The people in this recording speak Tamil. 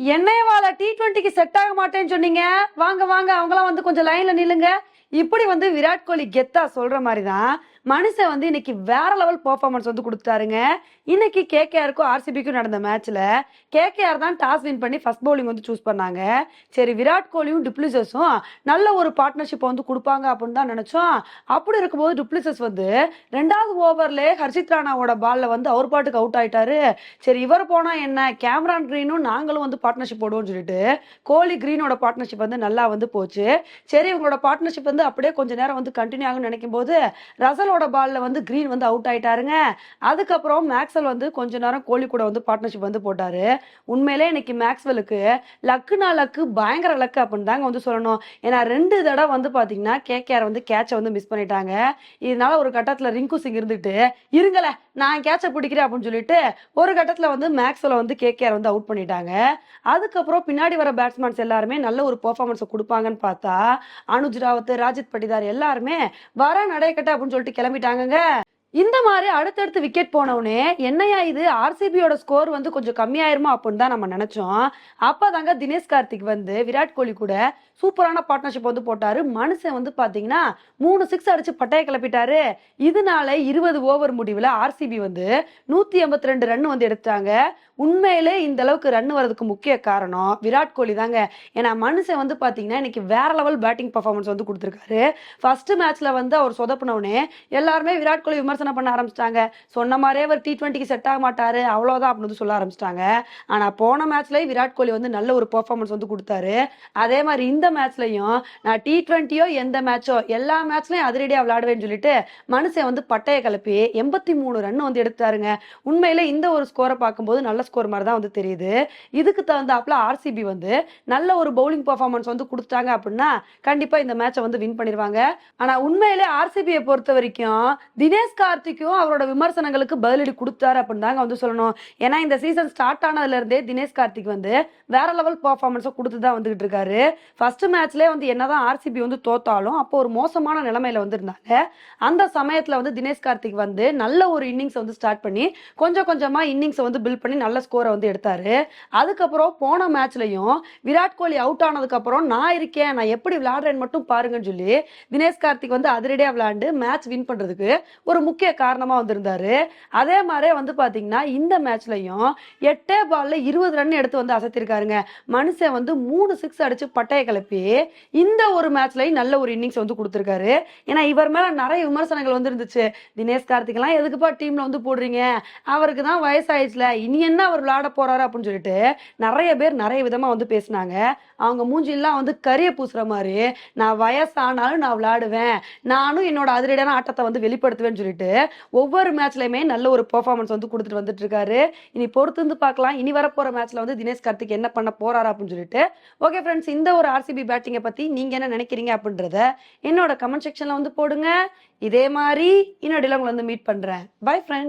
என்னையவால டி டுவெண்ட்டிக்கு செட் ஆக மாட்டேன்னு சொன்னீங்க. வாங்க வாங்க அவங்களாம் வந்து கொஞ்சம் லைன்ல நில்லுங்க. இப்படி வந்து விராட் கோலி கெத்தா சொல்ற மாதிரி தான் மனுஷன் வந்து இன்னைக்கு வேற லெவல் பர்ஃபார்மன்ஸ் வந்து கொடுத்தாருங்க. இன்னைக்கு கேகேஆருக்கும் ஆர்சிபிக்கும் நடந்த மேட்ச்ல கேகேஆர் தான் டாஸ் வின் பண்ணி ஃபர்ஸ்ட் பவுலிங் வந்து சூஸ் பண்ணாங்க. சரி விராட் கோலியும் டிப்ளிசஸும் நல்ல ஒரு பார்ட்னர்ஷிப் வந்து கொடுப்பாங்க அப்படின்னு தான் நினைச்சோம். அப்படி இருக்கும்போது டிப்ளிசஸ் வந்து ரெண்டாவது ஓவர்ல ஹர்ஷித் ராணாவோட பால்ல வந்து அவர் பாட்டுக்கு அவுட் ஆயிட்டாரு. சரி இவர் போனா என்ன? கேமரான் கிரீனும் நாங்களும் வந்து பார்ட்னர்ஷிப் போடுவோம்னு சொல்லிட்டு கோலி கிரீனோட பார்ட்னர்ஷிப் வந்து நல்லா வந்து போச்சு. சரி இவங்களோட பார்ட்னர்ஷிப் வந்து அப்படியே கொஞ்ச நேரம் வந்து கண்டினியூ ஆகும்னு நினைக்கும் போது ரசல் ரசலோட பால்ல வந்து கிரீன் வந்து அவுட் ஆயிட்டாருங்க. அதுக்கப்புறம் மேக்ஸ்வெல் வந்து கொஞ்ச நேரம் கோலி கூட வந்து பார்ட்னர்ஷிப் வந்து போட்டார். உண்மையிலே இன்னைக்கு மேக்ஸ்வெலுக்கு லக்குனா லக்கு பயங்கர லக்கு அப்படின்னு தாங்க வந்து சொல்லணும். ஏன்னா ரெண்டு தடவை வந்து பார்த்தீங்கன்னா கேகேஆர் வந்து கேட்சை வந்து மிஸ் பண்ணிட்டாங்க. இதனால ஒரு கட்டத்தில் ரிங்கு சிங் இருந்துட்டு இருங்கல நான் கேட்சை பிடிக்கிறேன் அப்படின்னு சொல்லிட்டு ஒரு கட்டத்தில் வந்து மேக்ஸ்வெல வந்து கேகேஆர் வந்து அவுட் பண்ணிட்டாங்க. அதுக்கப்புறம் பின்னாடி வர பேட்ஸ்மேன்ஸ் எல்லாருமே நல்ல ஒரு பெர்ஃபார்மன்ஸை கொடுப்பாங்கன்னு பார்த்தா அனுஜ் ராவத் ராஜித் பட்டிதார் எல்லாருமே வர நடைக்கட்ட அப்படின்னு சொல்லிட்டு கிளம்பிட்டாங்கங்க. இந்த மாதிரி அடுத்தடுத்து விக்கெட் போனவுடனே என்னையா இது? ஆர்சிபியோட ஸ்கோர் வந்து கொஞ்சம் கம்மியாயிருமா அப்படின்னு தான் நம்ம நினைச்சோம். அப்பதாங்க தினேஷ் கார்த்திக் வந்து விராட் கோலி கூட சூப்பரான பார்ட்னர்ஷிப் வந்து போட்டாரு. மனுஷன் வந்து பார்த்தீங்கன்னா மூணு சிக்ஸ் அடிச்சு பட்டையை கிளப்பிட்டாரு. இதனால இருபது ஓவர் முடிவில் ஆர்சிபி வந்து நூத்தி எண்பத்தி ரெண்டு ரன் வந்து எடுத்தாங்க உண்மையிலே இந்த அளவுக்கு ரன் வரதுக்கு முக்கிய காரணம் விராட் கோலி தாங்க. ஏன்னா மனுஷன் வந்து பார்த்தீங்கன்னா இன்னைக்கு வேற லெவல் பேட்டிங் பர்ஃபார்மன்ஸ் வந்து கொடுத்துருக்காரு. ஃபர்ஸ்ட் மேட்ச்ல வந்து அவர் சொதப்பினவுடனே எல்லாருமே விராட் கோலி விமர்சனம் பண்ண ஆரம்பிச்சிட்டாங்க. சொன்ன மாதிரியே அவர் டி ட்வெண்ட்டிக்கு செட் ஆக மாட்டாரு. அவ்வளவுதான் அப்படின்னு சொல்ல ஆரம்பிச்சிட்டாங்க. ஆனால் போன மேட்ச்லேயும் விராட் கோலி வந்து நல்ல ஒரு பெர்ஃபார்மன்ஸ் வந்து கொடுத்தாரு. அதே மாதிரி இந்த மேட்ச்லயும் நான் டி ட்வெண்ட்டியோ எந்த மேட்சோ எல்லா மேட்ச்லயும் அதிரடியாக விளையாடுவேன்னு சொல்லிட்டு மனுஷன் வந்து பட்டையை கிளப்பி எண்பத்தி மூணு ரன் வந்து எடுத்தாருங்க. உண்மையிலே இந்த ஒரு ஸ்கோரை பார்க்கும்போது நல்ல ஸ்கோர் மாதிரி தான் வந்து தெரியுது. இதுக்கு தகுந்தாப்புல ஆர்சிபி வந்து நல்ல ஒரு பவுலிங் பர்ஃபார்மன்ஸ் வந்து கொடுத்தாங்க அப்படின்னா கண்டிப்பா இந்த மேட்சை வந்து வின் பண்ணிடுவாங்க ஆனா உண்மையிலே ஆர்சிபியை பொறுத்த வரைக்கும் தினேஷ் கார்த்திக்கும் அவரோட விமர்சனங்களுக்கு பதிலடி கொடுத்தாரு அப்படின்னு தாங்க வந்து சொல்லணும். ஏன்னா இந்த சீசன் ஸ்டார்ட் ஆனதுல இருந்தே தினேஷ் கார்த்திக் வந்து வேற லெவல் பர்ஃபார்மன்ஸை கொடுத்து தான் வந்துகிட்டு இருக்காரு. ஃபர்ஸ்ட் மேட்ச்லேயே வந்து என்னதான் ஆர்சிபி வந்து தோத்தாலும் அப்போ ஒரு மோசமான நிலைமையில வந்து இருந்தாங்க அந்த சமயத்துல வந்து தினேஷ் கார்த்திக் வந்து நல்ல ஒரு இன்னிங்ஸ் வந்து ஸ்டார்ட் பண்ணி கொஞ்சம் கொஞ்சமா இன்னிங்ஸை வந்து பில்ட் பண்ணி நல்ல ஸ்கோரை வந்து எடுத்தாரு. அதுக்கப்புறம் போன மேட்ச்லயும் விராட் கோலி அவுட் ஆனதுக்கு அப்புறம் நான் இருக்கேன் நான் எப்படி விளையாடுறேன்னு மட்டும் பாருங்கன்னு சொல்லி தினேஷ் கார்த்திக் வந்து அதிரடியா விளையாண்டு மேட்ச் வின் பண்றதுக்கு ஒரு முக்கிய முக்கிய காரணமா வந்திருந்தாரு. அதே மாதிரியே வந்து பாத்தீங்கன்னா இந்த மேட்ச்லயும் எட்டே பால்ல இருபது ரன் எடுத்து வந்து அசத்திருக்காருங்க. மனுஷன் வந்து மூணு சிக்ஸ் அடிச்சு பட்டைய கிளப்பி இந்த ஒரு மேட்ச்லயும் நல்ல ஒரு இன்னிங்ஸ் வந்து கொடுத்துருக்காரு. ஏன்னா இவர் மேல நிறைய விமர்சனங்கள் வந்து இருந்துச்சு தினேஷ் கார்த்திக் எல்லாம் எதுக்குப்பா டீம்ல வந்து போடுறீங்க? அவருக்கு தான் வயசாயிடுச்சுல. இனி என்ன அவர் விளையாட போறாரு? அப்படின்னு சொல்லிட்டு நிறைய பேர் நிறைய விதமா வந்து பேசினாங்க. அவங்க மூஞ்சிலாம் வந்து கரிய பூசுற மாதிரி நான் வயசானாலும் நான் விளையாடுவேன். நானும் என்னோட அதிரடியான ஆட்டத்தை வந்து வெளிப்படுத்துவேன்னு சொல்லிட்டு ஒவ்வொரு மேட்ச்லையுமே நல்ல ஒரு பெர்ஃபார்மன்ஸ் வந்து கொடுத்துட்டு வந்துட்டு இருக்காரு. இனி பொறுத்து வந்து பார்க்கலாம். இனி வரப்போற மேட்ச்ல வந்து தினேஷ் கார்த்திக் என்ன பண்ண போறாரு அப்படின்னு சொல்லிட்டு. ஓகே ஃப்ரெண்ட்ஸ் இந்த ஒரு ஆர்சிபி பேட்டிங்கை பத்தி நீங்க என்ன நினைக்கிறீங்க அப்படின்றத என்னோட கமெண்ட் செக்ஷன்ல வந்து போடுங்க. இதே மாதிரி இன்னொடையில உங்களை வந்து மீட் பண்றேன். Bye friends